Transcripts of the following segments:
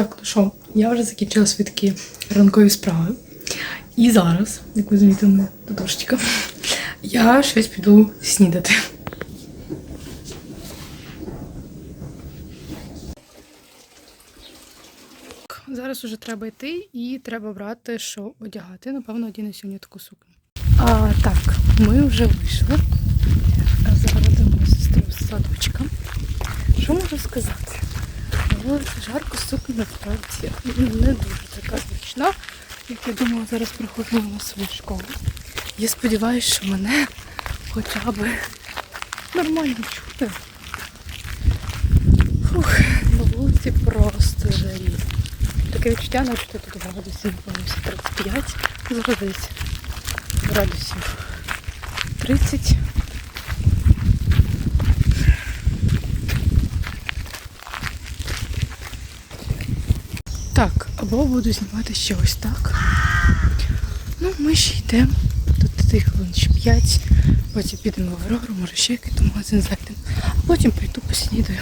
Так, ну що, я вже закінчила свої такі ранкові справи. І зараз, як ви замітили, дошечка, я щось піду снідати. Зараз уже треба йти і треба брати, що одягати. Напевно, одіну сьогодні таку сукню. А, так, ми вже вийшли. А Зараз йдемо з садочка. Що можу сказати? Але жарко сукня насправді не дуже така зручна. Як я думала, зараз приходжу на свою школу. Я сподіваюся, що мене хоча б нормально чути. Фух, на вулиці просто жарі. Таке відчуття, наче тут градусів якомусь 35, зараз градусів 30. Так, або буду знімати ще ось так. Ну, ми ще йдемо. Тут тих хвилин ще 5. Потім підемо в Аврору, може ще якийсь магазин зайдемо. А потім прийду поснідаю.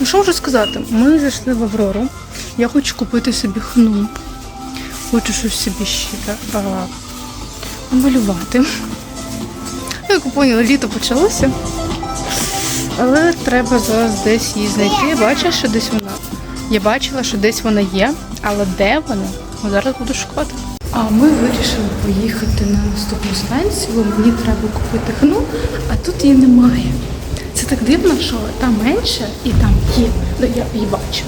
Ну що вже сказати? Ми зайшли в Аврору. Я хочу купити собі хну. Хочу щось собі ще а, намалювати. Ну, Як ви літо почалося. Але треба зараз десь її знайти. Бачиш, що десь вона. Я бачила, що десь вона є, але де вона? Зараз буду шукати. А ми вирішили поїхати на наступну станцію, бо мені треба купити хну, а тут її немає. Це так дивно, що там менше і там є. Ну, я її бачу.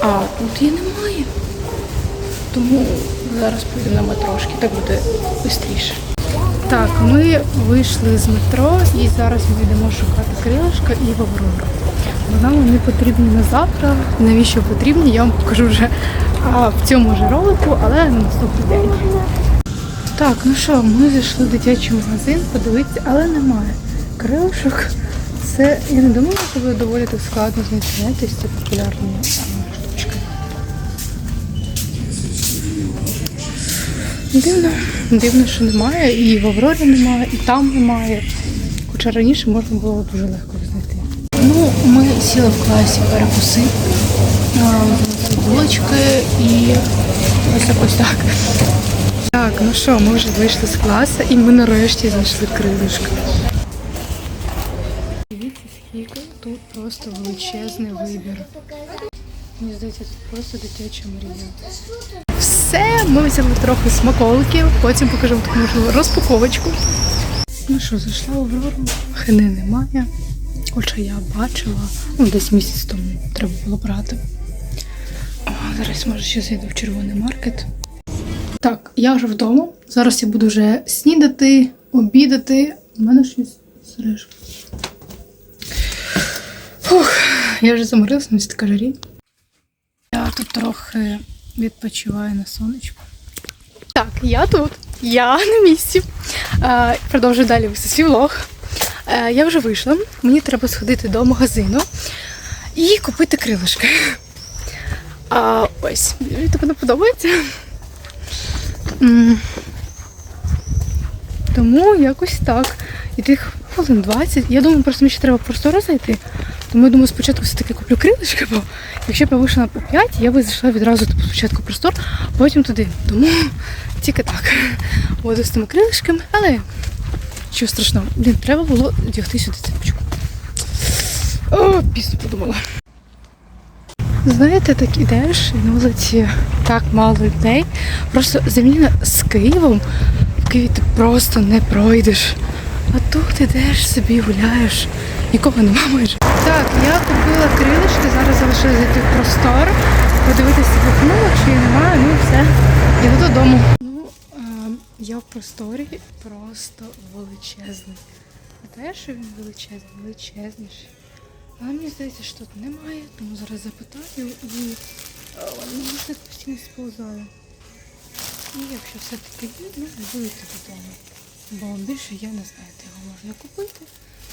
А тут її немає. Тому зараз поїдемо на метрошки, так буде швидше. Так, ми вийшли з метро і зараз ми йдемо шукати крилишка і в Аврору. Вона мені потрібна на завтра. Навіщо потрібні, я вам покажу вже а, в цьому ж ролику, але на наступний день. Так, ну що, ми зайшли в дитячий магазин, подивитися, але немає. Крилишок. Це я не думала, що буде доволі так складно знайти. Знаєте, це популярні штучки. Дивно, дивно, що немає, і в Аврорі немає, і там немає. Хоча раніше можна було дуже легко знайти. Ну, ми сіли в класі перекуси, а, булочки і ось якось так. Так, ну що, ми вже вийшли з класу і ми нарешті знайшли крилишко. Дивіться, скільки тут просто величезний вибір. Мені здається, тут просто дитяча мрія. Все, ми взяли трохи смаколиків, потім покажемо таку можливо розпаковочку. Ну що, зайшла в Аврору, хини немає. Хоча я бачила, ну десь місяць тому треба було брати. О, зараз може ще зайду в червоний маркет. Так, я вже вдома. Зараз я буду вже снідати, обідати. У мене щось сережка. Фух, я вже заморилася, на така жарі. Я тут трохи відпочиваю на сонечку. Так, я тут. Я на місці. Продовжую далі вести свій. Е, я вже вийшла. Мені треба сходити до магазину і купити крилишки. А ось, мені тобі не подобається. Тому якось так. І тих хвилин 20. Я думаю, просто мені ще треба простору зайти. Тому я думаю, спочатку все-таки куплю крилишки, бо якщо б я вийшла по 5, я би зайшла відразу типу, спочатку простор, потім туди. Тому тільки так. Буду з тими крилишками, але що страшного. Блін, треба було одягти сюди цепочку. О, пісно подумала. Знаєте, так ідеш, і на вулиці так мало людей. Просто заміна з Києвом. В Києві ти просто не пройдеш. А тут ідеш собі, гуляєш, нікого нема майже. Так, я купила крилишки, зараз залишилось зайти в простор, подивитися вікно, чи немає, ну і все. Іду додому. Я в просторі просто величезний. А те, що він величезний, величезніший. Але мені здається, що тут немає, тому зараз запитаю і е, наушник постійно сповзає. І якщо все-таки є, ну, буду йти додому. Бо більше я не знаю, де його можна купити.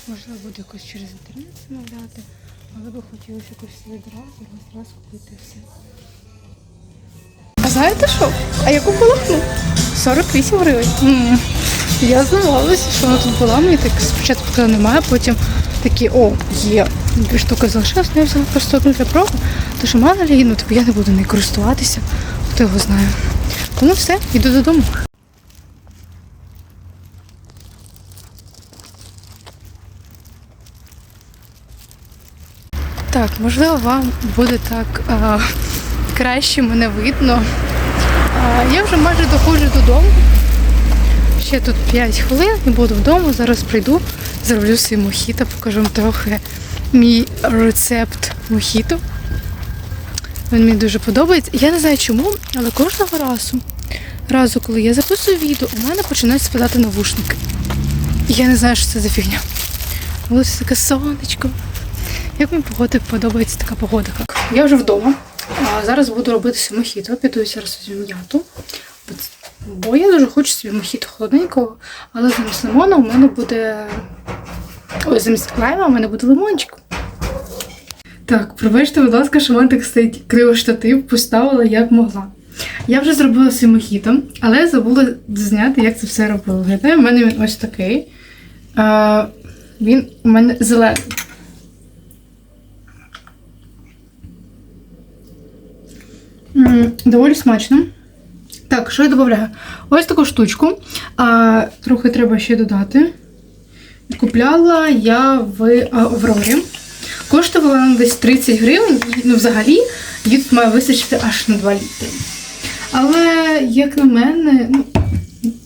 Можливо, буду якось через інтернет замовляти, але би хотілося якось відразу раз купити все. А знаєте що? А я купила. 48 гривень. М. Я здивувалася, що вона тут була. Мені так спочатку сказали, немає, потім такі, о, є. Дві штуки залишилось, ну я взяла просто одну для проби. Що мало лі, ну тобі я не буду нею користуватися, хто його знає. Тому все, йду додому. Так, можливо, вам буде так а, краще мене видно. Я вже майже доходжу додому. Ще тут 5 хвилин і буду вдома. Зараз прийду, зроблю свій мохіто, покажу вам трохи мій рецепт мохіто. Він мені дуже подобається. Я не знаю чому, але кожного разу, разу, коли я записую відео, у мене починають спадати навушники. Я не знаю, що це за фігня. Ось таке сонечко. Як мені погоди подобається така погода. Я вже вдома. А зараз буду робити собі мохіто. Піду зараз візьму м'яту. Бо я дуже хочу собі мохіто холодненького, але замість лимона у мене буде. Ой, замість лайма у мене буде лимончик. Так, пробачте, будь ласка, що в мене так стоїть криво штатив, поставила як могла. Я вже зробила свій мохіто, але забула зняти, як це все робила. Виглядає, в мене він ось такий. А, він у мене зелений. Доволі смачно. Так, що я додаю? Ось таку штучку. А, трохи треба ще додати. Купляла я в Аврорі. Коштувала вона десь 30 гривень, ну, взагалі її тут має вистачити аж на 2 літри. Але, як на мене, ну,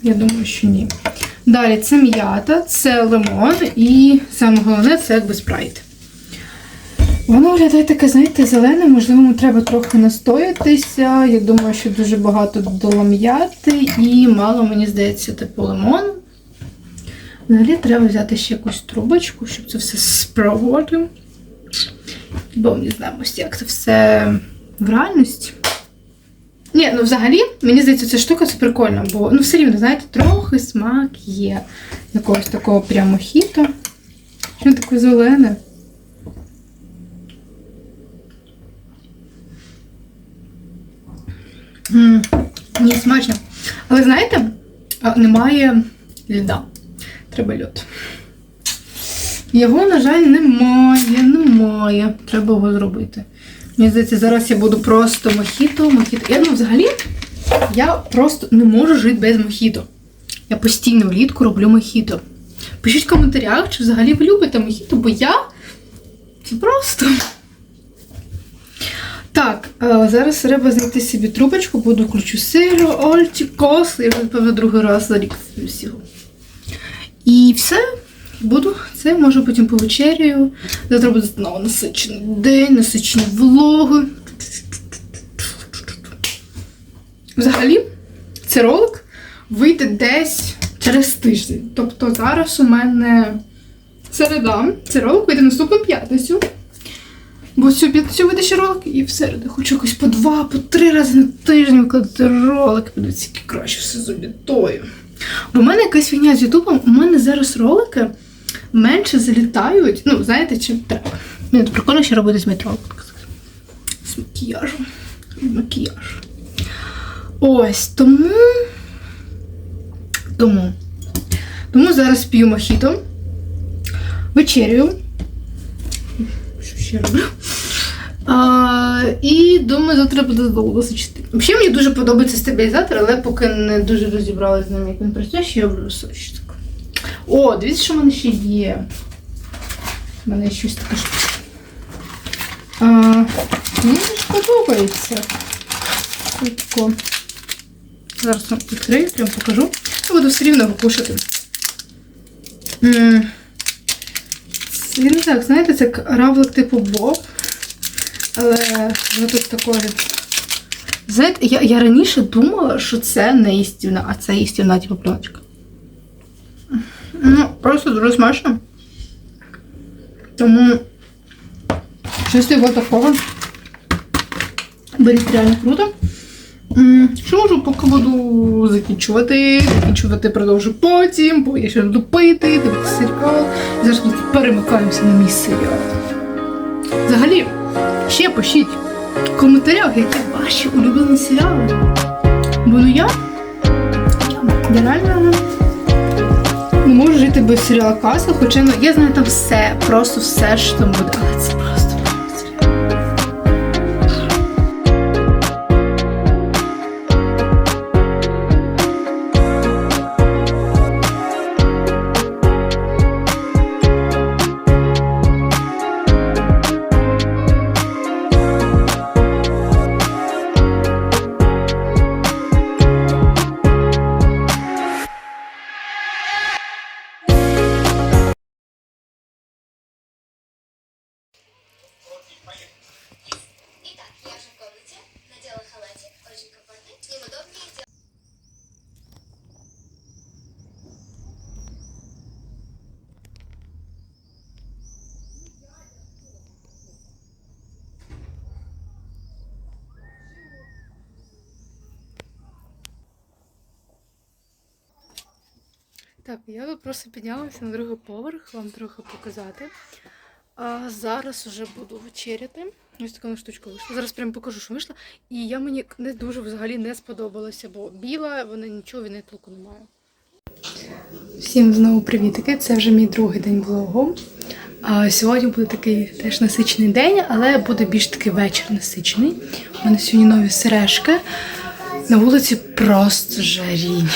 я думаю, що ні. Далі це м'ята, це лимон і саме головне це якби спрайт. Воно виглядає таке, знаєте, зелене, можливо, треба трохи настоятися. Я думаю, що дуже багато додала м'яти і мало, мені здається, типу лимону. Взагалі треба взяти ще якусь трубочку, щоб це все спробувати. Бо ми знаємо, як це все в реальності. Ні, ну взагалі, мені здається, ця штука це прикольно, бо ну все рівно, знаєте, трохи смак є якогось такого прямо хіта. Що таке зелене? Ні, смачно. Але знаєте, немає льда. Треба льод. Його, на жаль, немає, немає. Треба його зробити. Мені здається, зараз я буду просто мохіто, мохіто. Я думаю, взагалі, я просто не можу жити без мохіто. Я постійно влітку роблю мохіто. Пишіть в коментарях, чи взагалі ви любите мохіто, бо я це просто. Так, е, зараз треба знайти собі трубочку, буду включу сиру, ольчі, кос. Я вже, напевно, другий раз за рік всього. І все. Буду. Це може потім повечеряю. Завтра буде знову насичений день, насичені влоги. Взагалі, цей ролик вийде десь через тиждень. Тобто зараз у мене середа. Цей ролик вийде наступну п'ятницю. Бо цю п'ятницю вийде ще ролик і в середу хочу якось по два, по три рази на тиждень викладати ролик. Подивіться, які краще все зобітою. Бо в мене якась фігня з Ютубом, у мене зараз ролики менше залітають. Ну, знаєте, чим треба. Мені тут прикольно ще робити з метро. З макіяжем. Макіяж. Ось, тому. Тому. Тому зараз п'ю мохіто. Вечерю. Що ще роблю? А, і думаю, завтра буде досить чистий. Взагалі мені дуже подобається стабілізатор, але поки не дуже розібралася з ним, як він працює, ще я роблю сочок. О, дивіться, що в мене ще є. У мене щось таке. А, мені ж подобається. Тако. Зараз відкрию, прям покажу. Я буду все рівно його кушати. Не знаю, знаєте, це равлик типу Боб. Але воно тут такої. Знаєте, я, я раніше думала, що це не істівна, а це істівна типу пленочка. Ну, просто дуже смачно. Тому щось його такого. Беріть реально круто. Що можу, поки буду закінчувати. Закінчувати продовжу потім, бо я ще буду пити, дивитися серіал. Зараз ми перемикаємося на мій серіал. Взагалі, ще пишіть в коментарях, які ваші улюблені серіали. Бо ну я Я реально не можу жити без серіалу Каса, хоча ну, я знаю там все, просто все, що там буде. Так, я тут просто піднялася на другий поверх, вам трохи показати. А зараз вже буду вечеряти. Ось така штучка вийшла. Зараз прям покажу, що вийшла. І я мені не дуже взагалі не сподобалася, бо біла, вона нічого від неї толку не має. Всім знову привітики. Це вже мій другий день влогу. А сьогодні буде такий теж насичений день, але буде більш такий вечір насичений. У мене сьогодні нові сережки. На вулиці просто жарінь.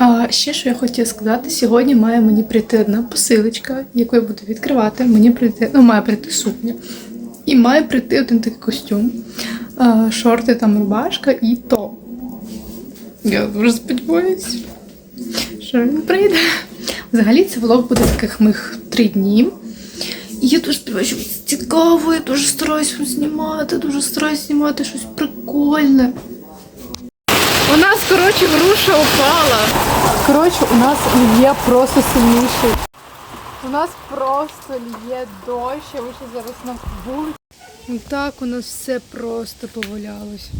А ще що я хотіла сказати, сьогодні має мені прийти одна посилочка, яку я буду відкривати. Мені прийти, ну, має прийти сукня. І має прийти один такий костюм, а, шорти, там рубашка і топ. Я дуже сподіваюся, що він прийде. Взагалі це влог буде таких моїх три дні. І я дуже сподіваюся, що цікаво, я дуже стараюсь знімати, дуже стараюсь знімати щось прикольне. У нас, коротше, груша упала. Коротше, у нас лє просто сильніший. У нас просто лє дощ, я вийшла зараз на вулицю. І так у нас все просто повалялось.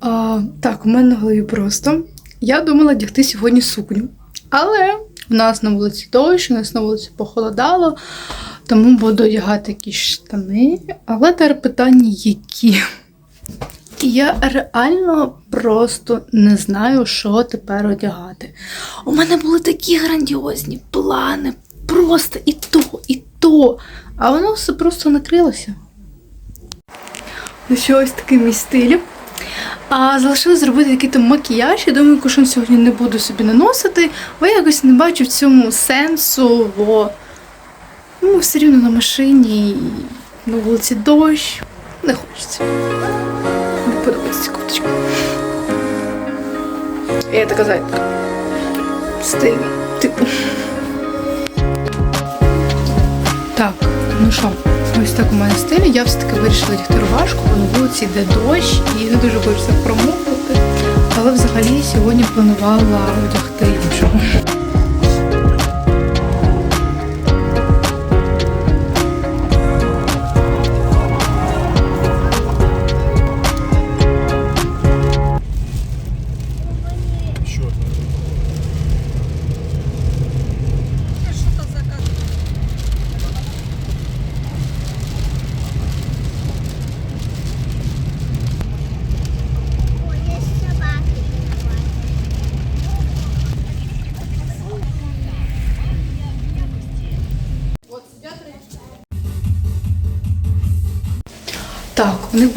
А, так, у мене на голові просто. Я думала дягти сьогодні сукню. Але у нас на вулиці дощ, у нас на вулиці похолодало, тому буду одягати якісь штани. Але тепер питання які. І я реально просто не знаю, що тепер одягати. У мене були такі грандіозні плани. Просто і то, і то. А воно все просто накрилося. Ну що, ось такий мій стиль. А залишилось зробити який там макіяж. Я думаю, кушон сьогодні не буду собі наносити, бо я якось не бачу в цьому сенсу, бо ну, все рівно на машині, на вулиці дощ. Не хочеться. Подобається ця кофточка. Я така знаєте, стильна, типу. Так, ну що, ось так у мене стиль. Я все-таки вирішила дягти рубашку, бо на вулиці йде дощ і не дуже хочеться промокнути. Але взагалі сьогодні планувала одягти іншого.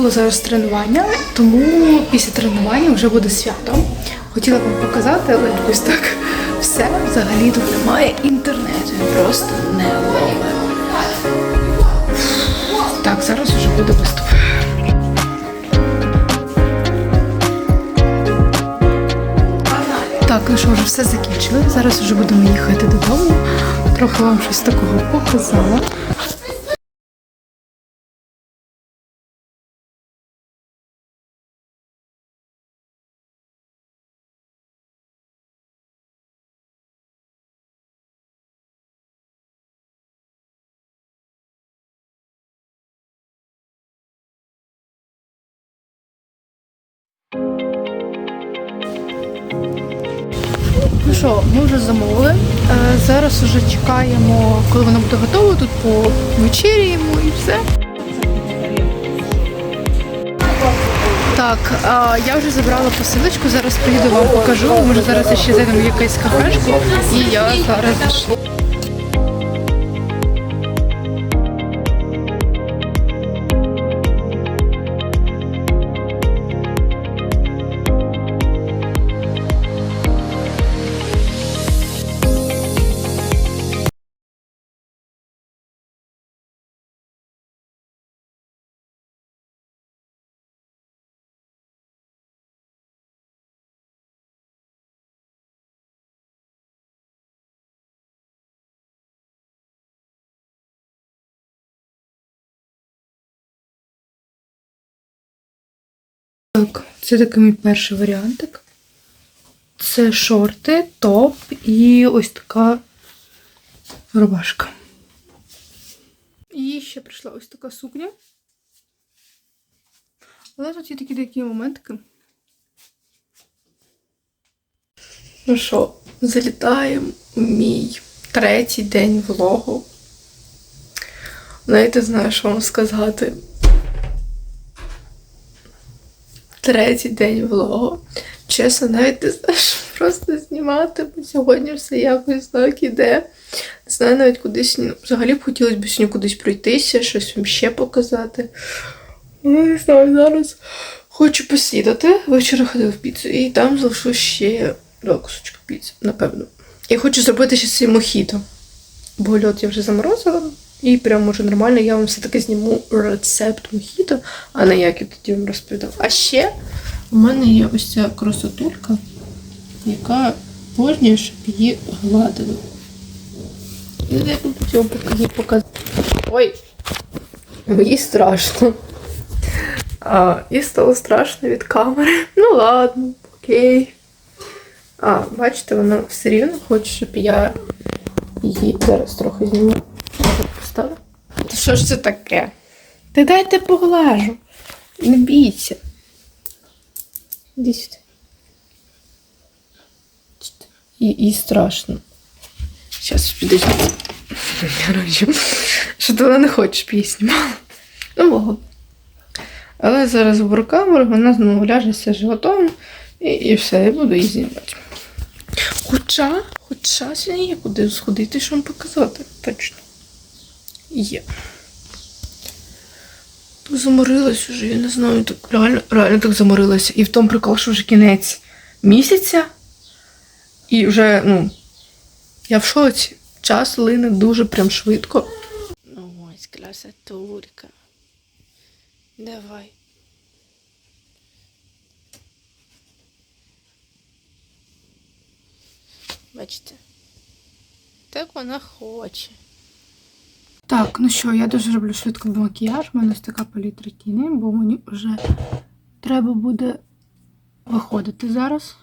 Було зараз тренування, тому після тренування вже буде свято. Хотіла вам показати, але якось так все взагалі тут немає інтернету. Просто не ловить. Так, зараз вже буде виступ. Так, ну що, вже все закінчили. Зараз вже будемо їхати додому. Трохи вам щось такого показала. Що, ми вже замовили. Е, Зараз вже чекаємо, коли воно буде готово. Тут повечеряємо і все. Так, я вже забрала посилочку, зараз приїду вам покажу. Може зараз ще зайдемо в якусь кафешку і я зараз це такий мій перший варіантик. Це шорти, топ і ось така рубашка. І ще прийшла ось така сукня. Але тут є такі такі моментики. Ну що, залітаємо в мій третій день влогу. Знаєте, знаю, що вам сказати. Третій день влогу. Чесно, навіть не знаю, що просто знімати, бо сьогодні все якось так іде. Не знаю навіть кудись. ну, Взагалі б хотілося б сьогодні кудись пройтися, щось вам ще показати. Ну, не знаю, зараз хочу поснідати. Вчора ходив в піцу, і там залишу ще два кусочки піци, напевно. Я хочу зробити ще цей мохіто. Бо льот я вже заморозила. І прям може нормально, я вам все-таки зніму рецепт мохіто, а не як я тоді вам розповідав. А ще у мене є ось ця красотулька, яка божнює, щоб її гладили. І я б хотіла її показати. Ой, мені страшно. А, і стало страшно від камери. Ну ладно, окей. А, бачите, вона все рівно хоче, щоб я її зараз трохи зніму. Поставлю? Та що ж це таке? Ти дайте поглажу. Не бійся. Іди. І, страшно. Зараз підожди. Що ти не хоче, щоб її знімала. Ну, мого. Але зараз в камеру вона знову ляжеться животом і, і все, я буду її знімати. Хоча, хоча сьогодні є куди сходити, що вам показати. Точно. Є. Так заморилась уже, я не знаю, так реально, реально так заморилася. І в тому прикол, що вже кінець місяця. І вже, ну, я в шоці. Час лине дуже прям швидко. Ну ось, красотурка. Давай. Бачите? Так вона хоче. Так, ну що, я дуже роблю швидко макіяж. У мене ось така палітра тіни, бо мені вже треба буде виходити зараз.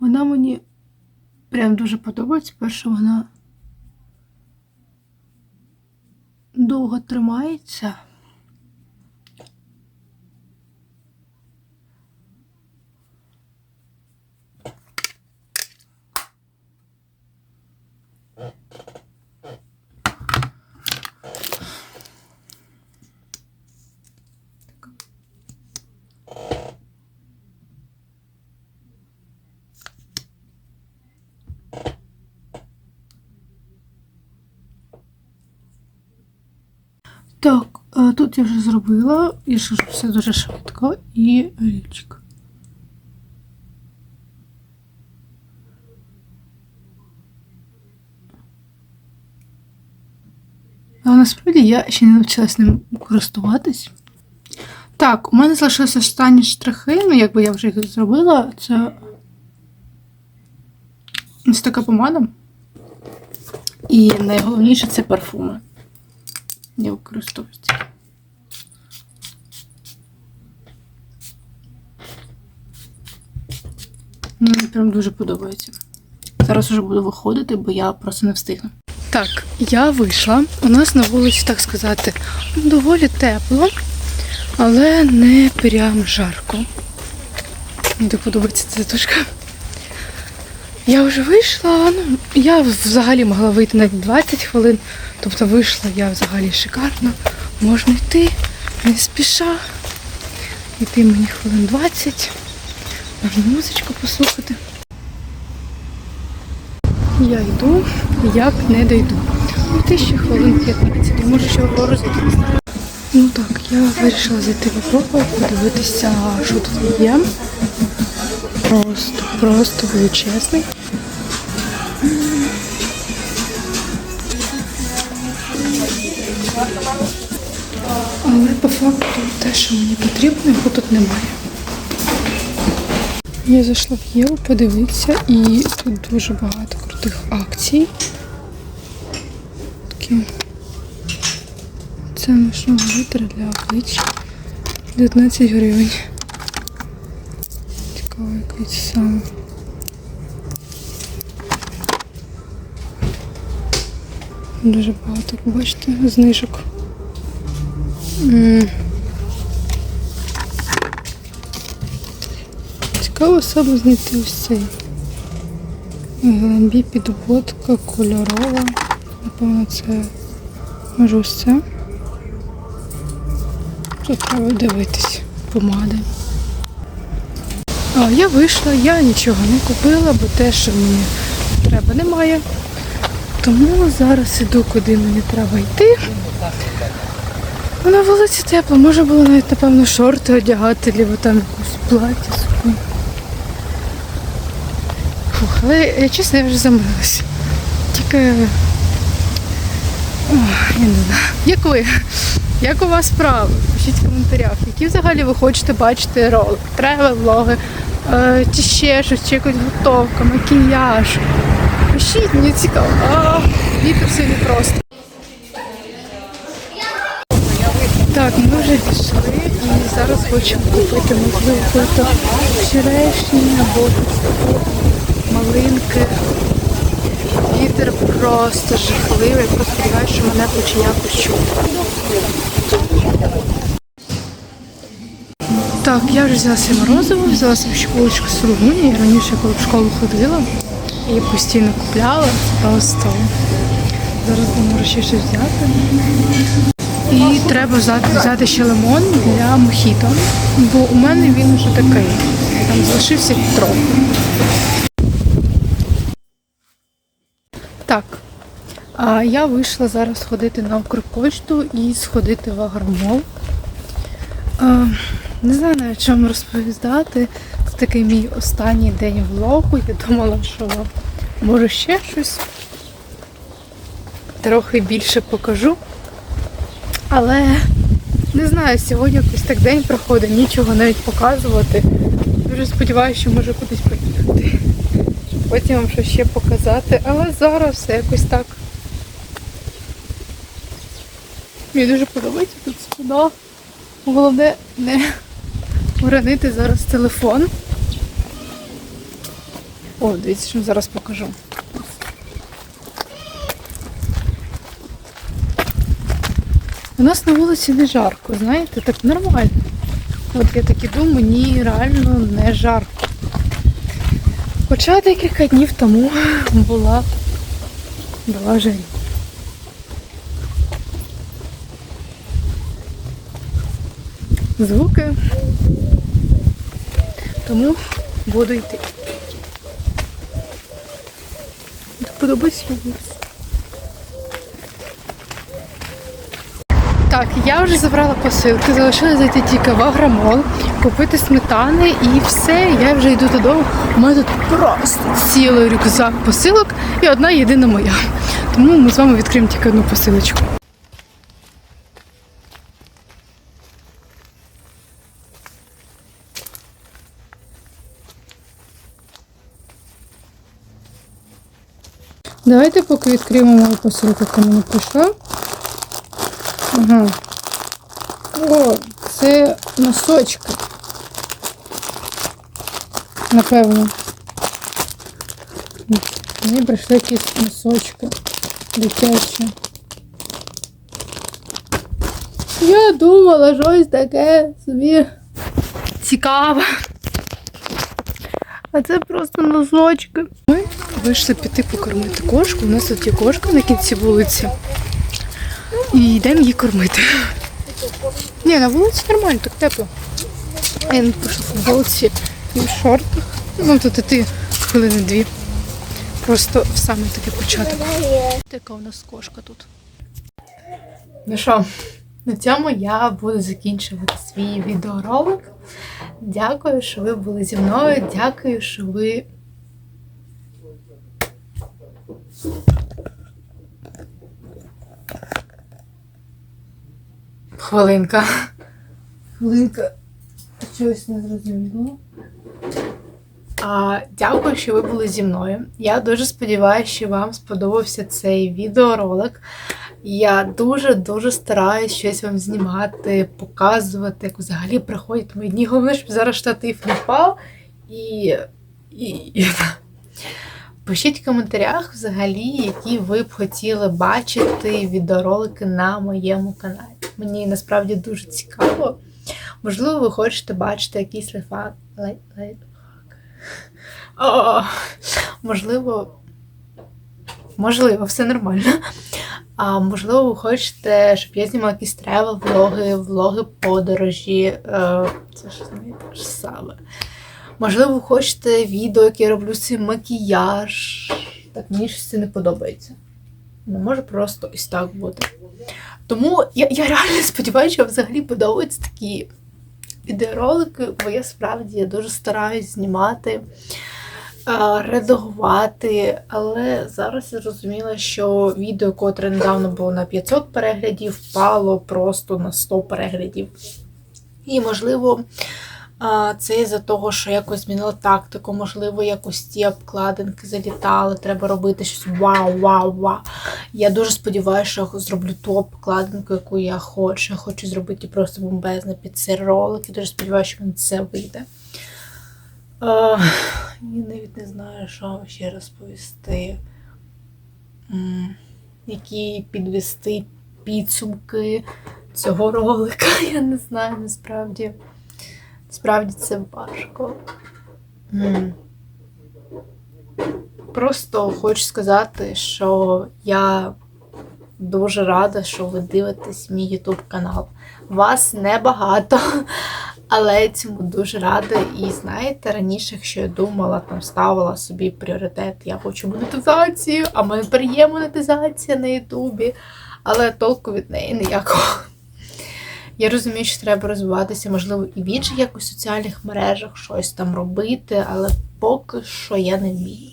Вона мені прям дуже подобається. Перше, вона довго тримається. Е, тут я вже зробила, і ж все дуже швидко, і олівчик. Але насправді я ще не навчилась ним користуватись. Так, у мене залишилися останні штрихи, ну якби я вже їх зробила. Це ось така помада. І найголовніше це парфуми. Я використовую прям дуже подобається. Зараз вже буду виходити, бо я просто не встигну. Так, я вийшла. У нас на вулиці, так сказати, доволі тепло, але не прям жарко. Мені подобається ця тушка. Я вже вийшла, ну, я взагалі могла вийти на 20 хвилин, тобто вийшла я взагалі шикарно. Можна йти, не спіша. йти мені хвилин 20. Можна музичку послухати. Я йду, як не дойду. Ну, ти ще хвилин 15. Я можу ще вгору зайти. Ну так, я вирішила зайти в Європу, подивитися, що тут є. Просто, просто величезний. Але по факту те, що мені потрібно, його тут немає. Я зайшла в Єву подивитися, і тут дуже багато крутих акцій. Такі. Це наш літр для обличчя. 19 гривень. Цікаво, який це саме. Дуже багато, бачите, знижок. Цікаво саме знайти ось цей. Глембі підводка кольорова. Напевно, це може ось це. Тут треба дивитись. Помади. А, я вийшла, я нічого не купила, бо те, що мені треба, немає. Тому зараз іду, куди мені треба йти. На вулиці тепло, може було навіть, напевно, шорти одягати, або там якусь сукню. Фух, але я чесно, я вже замилась. Тільки. Ох, я не знаю. Як ви? Як у вас справи? Пишіть в коментарях, які взагалі ви хочете бачити ролик, тревел, влоги, е, чи ще щось, чи якась готовка, макіяж. Пишіть, мені цікаво. А, вітер сьогодні просто. Так, ми вже пішли і зараз хочемо купити, можливо, черешні або малинки. Вітер просто жахливий. Я просто сподіваюся, що мене хоч якось чути. Так, я вже взяла себе морозиво, взяла собі ще булочку з сулугуні. Я раніше, коли в школу ходила, її постійно купляла. Просто зараз думаю, ще щось взяти. І треба взяти, взяти ще лимон для мохіто, бо у мене він вже такий. Там залишився трохи. Так. А я вийшла зараз ходити на Укрпошту і сходити в Агромол. А, не знаю навіть вам розповідати. Це такий мій останній день влогу. Я думала, що може ще щось трохи більше покажу. Але не знаю, сьогодні якось так день проходить, нічого навіть показувати. Дуже сподіваюся, що можу кудись поїхати. Потім вам щось ще показати, але зараз все якось так. Мені дуже подобається тут спина. Головне не уронити зараз телефон. О, дивіться, що зараз покажу. У нас на вулиці не жарко, знаєте, так нормально. От я так іду, мені реально не жарко. Хоча декілька днів тому була, була жарі. Звуки. Тому буду йти. Подобається Так, я вже забрала посилки, залишилося зайти тільки в купити сметани і все, я вже йду додому. У мене тут просто цілий рюкзак посилок і одна єдина моя. Тому ми з вами відкриємо тільки одну посилочку. Давайте поки відкриємо мою посилку, яка мені прийшла. Ага. О, це носочки. Напевно. Мені прийшли якісь носочки дитячі. Я думала, щось таке собі цікаве. А це просто носочки. Ми вийшли піти покормити кошку. У нас тут є кошка на кінці вулиці. І йдемо її кормити. Ні, на вулиці нормально, так тепло. Я не пишу в футболці і в шортах. Ну тут іти хвилини дві. Просто в самий такий початок. Така у нас кошка тут. Ну що, на цьому я буду закінчувати свій відеоролик. Дякую, що ви були зі мною. Дякую, що ви. Хвилинка. Хвилинка. Щось не зрозуміло. А, дякую, що ви були зі мною. Я дуже сподіваюся, що вам сподобався цей відеоролик. Я дуже-дуже стараюсь щось вам знімати, показувати, як взагалі проходять мої дні. Головне, щоб зараз штатив не впав. І, і, і... Пишіть в коментарях взагалі, які ви б хотіли бачити відеоролики на моєму каналі. Мені насправді дуже цікаво. Можливо, ви хочете бачити якийсь лайфхак. лай- лайфхак. О, можливо, можливо, все нормально. А можливо, ви хочете, щоб я знімала якісь тревел, влоги, влоги подорожі. Е, це ж не те ж саме. Можливо, ви хочете відео, яке я роблю свій макіяж. Так мені щось це не подобається. Не може просто ось так бути. Тому я, я реально сподіваюся, що взагалі подобаються такі відеоролики, бо я справді я дуже стараюсь знімати, редагувати. Але зараз я зрозуміла, що відео, котре недавно було на 500 переглядів, впало просто на 100 переглядів. І, можливо, це із-за того, що якось змінила тактику, можливо, якось ті обкладинки залітали, треба робити щось вау, вау, вау. Я дуже сподіваюся, що я зроблю ту обкладинку, яку я хочу. Я хочу зробити просто бомбезне під цей ролик. Я дуже сподіваюся, що мені це вийде. Я навіть не знаю, що вам ще розповісти. Які підвести підсумки цього ролика. Я не знаю насправді. Справді це важко. М. Просто хочу сказати, що я дуже рада, що ви дивитесь мій YouTube канал. Вас небагато, але цьому дуже рада. І знаєте, раніше, якщо я думала, там ставила собі пріоритет, я хочу монетизацію, а мене є монетизація на Ютубі, але толку від неї ніякого. Я розумію, що треба розвиватися, можливо, і в інших якось соціальних мережах щось там робити, але поки що я не вмію.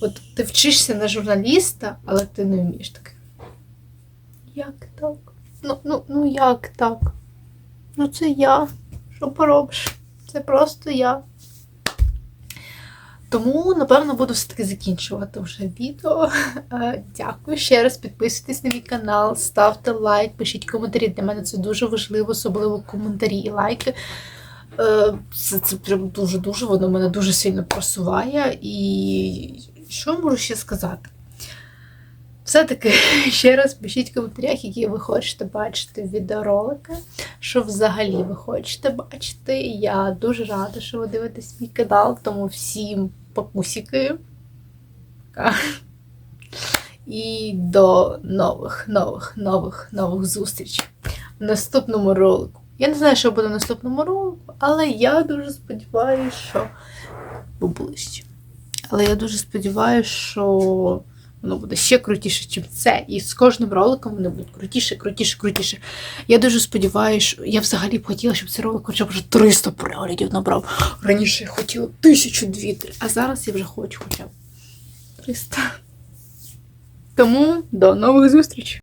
От ти вчишся на журналіста, але ти не вмієш таке. Як так? Ну, ну, ну як так? Ну це я. Що поробиш? Це просто я. Тому, напевно, буду все-таки закінчувати вже відео. Е, Дякую ще раз. Підписуйтесь на мій канал, ставте лайк, пишіть коментарі. Для мене це дуже важливо, особливо коментарі і лайки. Е, Це, це прям дуже-дуже, воно мене дуже сильно просуває. І що можу ще сказати? Все-таки ще раз пишіть в коментарях, які ви хочете бачити відеоролики, що взагалі ви хочете бачити. Я дуже рада, що ви дивитесь мій канал, тому всім папусіки. І до нових, нових, нових, нових зустрічей в наступному ролику. Я не знаю, що буде в наступному ролику, але я дуже сподіваюся, що ближче. Але я дуже сподіваюся, що воно буде ще крутіше, ніж це. І з кожним роликом воно буде крутіше, крутіше, крутіше. Я дуже сподіваюся, я взагалі б хотіла, щоб цей ролик хоча б вже 300 переглядів набрав. Раніше я хотіла тисячу дві, а зараз я вже хочу хоча б 300. Тому до нових зустрічей!